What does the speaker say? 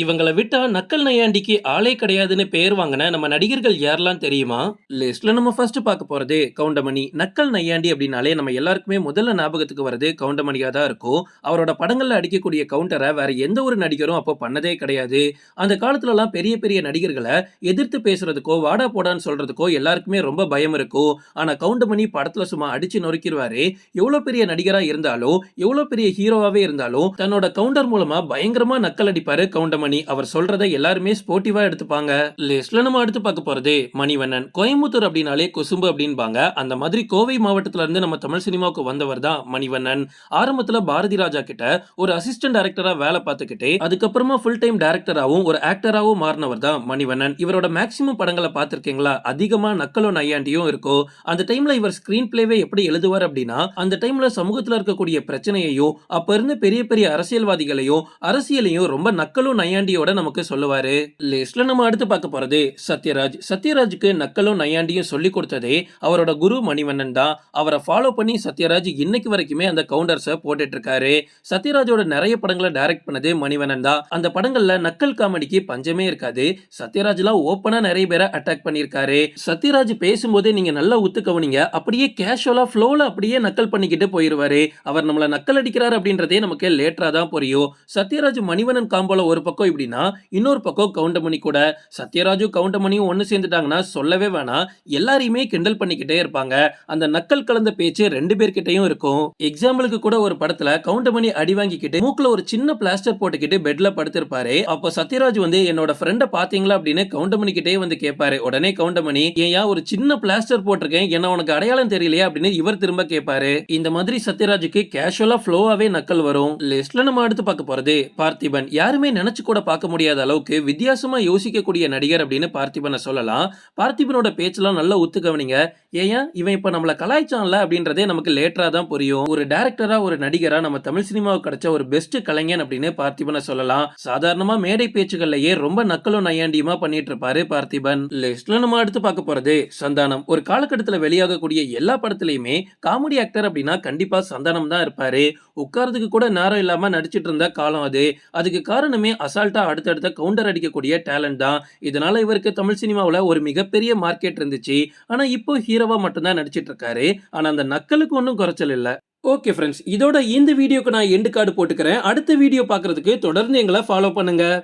இவங்களை விட்டா நக்கல் நையாண்டிக்கு ஆளே கிடையாதுன்னு பேர் வாங்கின நம்ம நடிகர்கள் யாரெல்லாம் தெரியுமா? லிஸ்ட்ல நம்ம ஃபர்ஸ்ட் பார்க்க போறது கவுண்டமணி. நக்கல் நையாண்டி அப்படின்னாலே நம்ம எல்லாருக்குமே முதல்ல ஞாபகத்துக்கு வர்றது கவுண்டமணியா தான் இருக்கும். அவரோட படங்கள்ல அடிக்கக்கூடிய கவுண்டரை வேற எந்த ஒரு நடிகரும் அப்போ பண்ணதே கிடையாது. அந்த காலத்துல எல்லாம் பெரிய பெரிய நடிகர்களை எதிர்த்து பேசுறதுக்கோ வாடா போடான்னு சொல்றதுக்கோ எல்லாருக்குமே ரொம்ப பயம் இருக்கும். ஆனா கவுண்டமணி படத்துல சும்மா அடிச்சு நொறுக்கிடுவாரு எவ்வளவு பெரிய நடிகரா இருந்தாலும் எவ்வளவு பெரிய ஹீரோவாவே இருந்தாலும் தன்னோட கவுண்டர் மூலமா பயங்கரமா நக்கல் அடிப்பாரு கவுண்டமணி. மணி அவர் சொல்றதை எல்லாருமே ஸ்போர்ட்டிவா எடுத்துப்பாங்க. லிஸ்ட்ல நம்ம அடுத்து பார்க்க போறது மணிவண்ணன் கோயம்புத்தூர் அப்படின்னாலே கொசும்பு அப்படின்பாங்க. அந்த மாதிரி கோவை மாவட்டத்துல இருந்து நம்ம தமிழ் சினிமாவுக்கு வந்தவர் தான் மணிவண்ணன். ஆரம்பத்துல பாரதி ராஜா கிட்ட ஒரு அசிஸ்டன்ட் டைரக்டரா வேலை பார்த்துக்கிட்டே அதுக்கப்புறமா ஃபுல் டைம் டைரக்டராகவும் ஒரு ஆக்டராகவும் மாறினவர் தான் மணிவண்ணன். இவரோட மேக்சிமம் படங்களை பார்த்துருக்கீங்களா? அதிகமா நக்கலும் நையாண்டியும் இருக்கும் அந்த டைம்ல இவர் ஸ்கிரீன் பிளேவே எப்படி எழுதுவார் அப்படின்னா அந்த டைம்ல சமூகத்துல இருக்கக்கூடிய பிரச்சனையையும் அப்ப இருந்த பெரிய பெரிய அரசியல்வாதிகளையும் அரசியலையும் ரொம்ப நக்கலும் நையாண்டியோட நமக்கு சொல்லுவாரு. லிஸ்ட்ல நம்ம அடுத்து பார்க்க போறது சத்யராஜ். சத்யராஜுக்கு நக்கலும் நையாண்டியும் சொல்லி கொடுத்ததே அவரோட குரு மணிவண்ணன் தான். அவரை ஃபாலோ பண்ணி சத்யராஜ் இன்னைக்கு வரைக்குமே அந்த கவுண்டர்ஸை போட்டுட்டு இருக்காரு. சத்யராஜோட நிறைய படங்களை டைரக்ட் பண்ணது மணிவண்ணன் தான். அந்த படங்கள்ல நக்கல் காமெடிக்கு பஞ்சமே இருக்காது. சத்யராஜ்லாம் ஓப்பனா நிறைய பேரை அட்டாக் பண்ணியிருக்காரு. சத்யராஜ் பேசும்போதே நீங்க நல்லா ஒத்து கவனிங்க. அப்படியே கேஷுவலா ஃப்ளோல அப்படியே நக்கல் பண்ணிக்கிட்டு போயிருவாரு. அவர் நம்மள நக்கல் அடிக்கிறார் அப்படின்றதே நமக்கு லேட்டரா தான் புரியும். சத்யராஜ் மணிவண்ணன் காம்போல ஒரு பக்கம் இப்படின்னா இன்னொரு பக்கம் கவுண்டமணி கூட. சத்யராஜும் கவுண்டமணியும் ஒன்று சேர்ந்துட்டாங்கன்னா சொல்லவே வேணாம். எல்லாரையுமே கிண்டல் பண்ணிக்கிட்டே இருப்பாங்க. அந்த நக்கல் கலந்த பேச்சு ரெண்டு பேர்கிட்டையும் இருக்கும். எக்ஸாம்பிளுக்கு கூட ஒரு படத்துல கவுண்டமணி அடி வாங்கிக்கிட்டு மூக்குல ஒரு சின்ன பிளாஸ்டர் போட்டுக்கிட்டு பெட்ல படுத்திருப்பாரு. அப்போ சத்யராஜ் வந்து என்னோட ஃப்ரெண்டை பாத்தீங்களா அப்படின்னு கவுண்டமணி கிட்டே வந்து கேட்பாரு. உடனே கவுண்டமணி ஏன் ஒரு சின்ன பிளாஸ்டர் போட்டிருக்கேன். என்ன உனக்கு அடையாளம் தெரியலையா? அப்படின்னு இவர் திரும்ப கேட்பாரு. இந்த மாதிரி சத்யராஜுக்கு கேஷுவலா ஃப்ளோவாவே நக்கல் வரும். லிஸ்ட்ல நம்ம அடுத்து பார்க்க போறது பார்த்திபன். யாருமே நினைச்சு கூட பார்க்க முடியாத அளவுக்கு வித்தியாசமா யோசிக்கக்கூடிய நடிகர் அப்படின்னு பார்த்திபனை சொல்லலாம். பார்த்திபனோட பேச்செல்லாம் நல்லா ஒத்து கவனிங்க ஏன் இவன் இப்ப நம்மளை கலாய்ச்சான்ல அப்படின்றதே நமக்கு லேட்டரா தான் புரியும். ஒரு டேரக்டரா ஒரு நடிகரா நம்ம தமிழ் சினிமாவுக்கு கிடைச்ச ஒரு பெஸ்ட் கலைஞன் அப்படின்னு பார்த்திபனை சொல்லலாம். சாதாரணமா மேடை பேச்சுகள்லயே ரொம்ப நக்கலும் நையாண்டியமா பண்ணிட்டு இருப்பாரு பார்த்திபன் லிஸ்ட்ல நம்ம அடுத்து பார்க்க போறது சந்தானம். ஒரு காலகட்டத்துல வெளியாகக்கூடிய எல்லா படத்துலயுமே காமெடி ஆக்டர் அப்படின்னா கண்டிப்பா சந்தானம் தான் இருப்பாரு. உட்கார்றதுக்கு கூட நேரம் இல்லாம நடிச்சிட்டு இருந்த காலம் அது. அதுக்கு காரணமே அசால்ட்டாக அடுத்தடுத்த கவுண்டர் அடிக்கக்கூடிய டேலண்ட் தான். இதனால் இவருக்கு தமிழ் சினிமாவில் ஒரு மிகப்பெரிய மார்க்கெட் இருந்துச்சு. ஆனால் இப்போ ஹீரோவாக மட்டும்தான் நடிச்சிட்டு இருக்காரு. ஆனால் அந்த நக்கலுக்கு ஒன்றும் குறைச்சல் இல்லை. ஓகே ஃப்ரெண்ட்ஸ் இதோட இந்த வீடியோக்கு நான் எண்டு கார்டு போட்டுக்கிறேன். அடுத்த வீடியோ பார்க்கறதுக்கு தொடர்ந்து எங்களை ஃபாலோ பண்ணுங்கள்